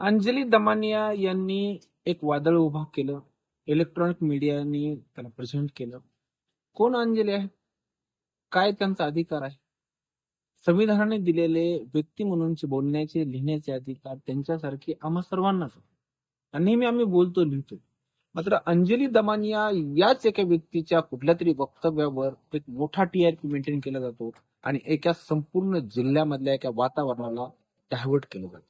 अंजली दमानिया यांनी एक वादळ उभा केलं. इलेक्ट्रॉनिक मीडियानी त्याला प्रेझेंट केलं. कोण अंजली आहे? काय त्यांचा अधिकार आहे? संविधानाने दिलेले व्यक्ती म्हणूनचे बोलण्याचे लिहिण्याचे अधिकार त्यांच्यासारखे आम्हा सर्वांनाच आणि नेहमी आम्ही बोलतो लिहितो. मात्र अंजली दमानिया याच एका व्यक्तीच्या कुठल्या तरी वक्तव्यावर एक मोठा टीआरपी मेंटेन केला जातो आणि एका संपूर्ण जिल्ह्यामधल्या एका वातावरणाला डायव्हर्ट केलं जातं.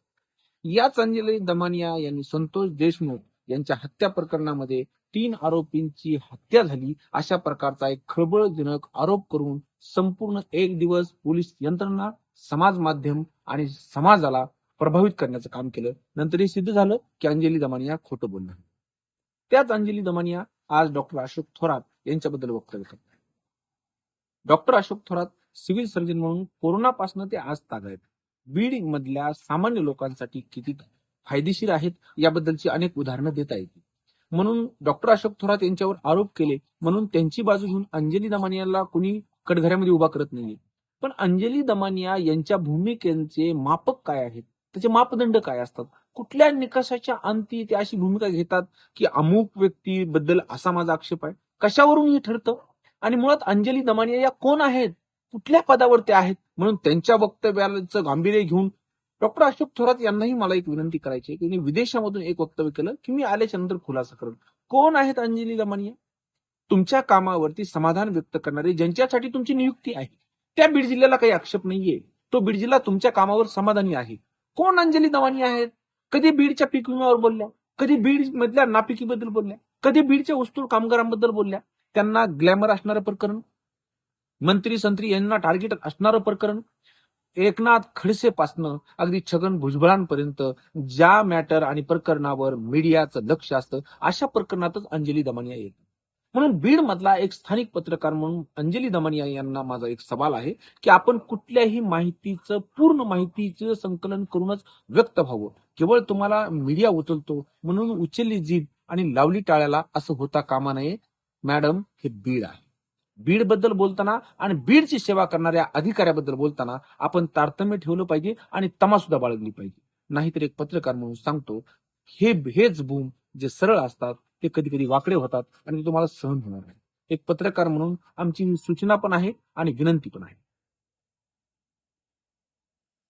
याच अंजली दमानिया यांनी संतोष देशमुख यांच्या हत्या प्रकरणामध्ये तीन आरोपींची हत्या झाली. अशा प्रकारचा एक खळबळजनक आरोप करून संपूर्ण एक दिवस पोलीस यंत्रणा समाज माध्यम आणि समाजाला प्रभावित करण्याचं काम केलं. नंतर हे सिद्ध झालं की अंजली दमानिया खोटं बोलणं त्याच अंजली दमानिया आज डॉक्टर अशोक थोरात यांच्याबद्दल वक्तव्य करतात doctor Ashok Thorat civil surgeon म्हणून कोरोनापासून ते आज तागायत बीड मधल्या सामान्य लोकांसाठी किती फायदेशीर आहेत याबद्दलची अनेक उदाहरणं देता येतील. म्हणून डॉक्टर अशोक थोरात यांच्यावर आरोप केले म्हणून त्यांची बाजू घेऊन अंजली दमानियाला कुणी कडघऱ्यामध्ये उभा करत नाहीये. पण अंजली दमानिया यांच्या भूमिकेचे मापक काय आहेत? त्याचे मापदंड काय असतात? कुठल्या निकषाच्या अंती ते अशी भूमिका घेतात की अमुक व्यक्तीबद्दल असा माझा आक्षेप आहे? कशावरून हे ठरतं? आणि मुळात अंजली दमानिया या कोण आहेत? कुठल्या पदावर त्या आहेत? म्हणून त्यांच्या वक्तव्याचं गांभीर्य घेऊन डॉक्टर अशोक थोरात यांनाही मला एक विनंती करायची की विदेशामधून एक वक्तव्य केलं की मी आल्याच्यानंतर खुलासा करेन. कोण आहेत अंजली लमानिया तुमच्या कामावरती समाधान व्यक्त करणारे ज्यांच्यासाठी तुमची नियुक्ती आहे त्या बीड जिल्ह्याला काही आक्षेप नाहीये. तो बीड जिल्हा तुमच्या कामावर समाधानी आहे. कोण अंजली दवानी आहेत? कधी बीडच्या पीक विम्यावर बोलल्या? कधी बीड मधल्या नापिकीबद्दल बोलल्या? कधी बीडच्या वस्तू कामगारांबद्दल बोलल्या? त्यांना ग्लॅमर असणारं प्रकरण मंत्री संत्री यांना टार्गेट असणारं प्रकरण एकनाथ खडसेपासनं अगदी छगन भुजबळांपर्यंत ज्या मॅटर आणि प्रकरणावर मीडियाचं लक्ष असतं अशा प्रकरणातच अंजली दमानिया येत म्हणून बीड मधला एक स्थानिक पत्रकार म्हणून अंजली दमानिया यांना माझा एक सवाल आहे की आपण कुठल्याही माहितीचं पूर्ण माहितीचं संकलन करूनच व्यक्त व्हावं. केवळ तुम्हाला मीडिया उचलतो म्हणून उचलली जीभ आणि लावली टाळ्याला असं होता कामा नये. मॅडम हे बीड आहे. बीडबद्दल बोलताना आणि बीडची सेवा करणाऱ्या अधिकाऱ्याबद्दल बोलताना आपण तारतम्य ठेवलं पाहिजे आणि तमा सुद्धा बाळगली पाहिजे. नाहीतर एक पत्रकार म्हणून सांगतो हे हेच भूम जे सरळ असतात ते कधी कधी वाकडे होतात आणि ते तुम्हाला सहन होणार नाही. एक पत्रकार म्हणून आमची सूचना पण आहे आणि विनंती पण आहे.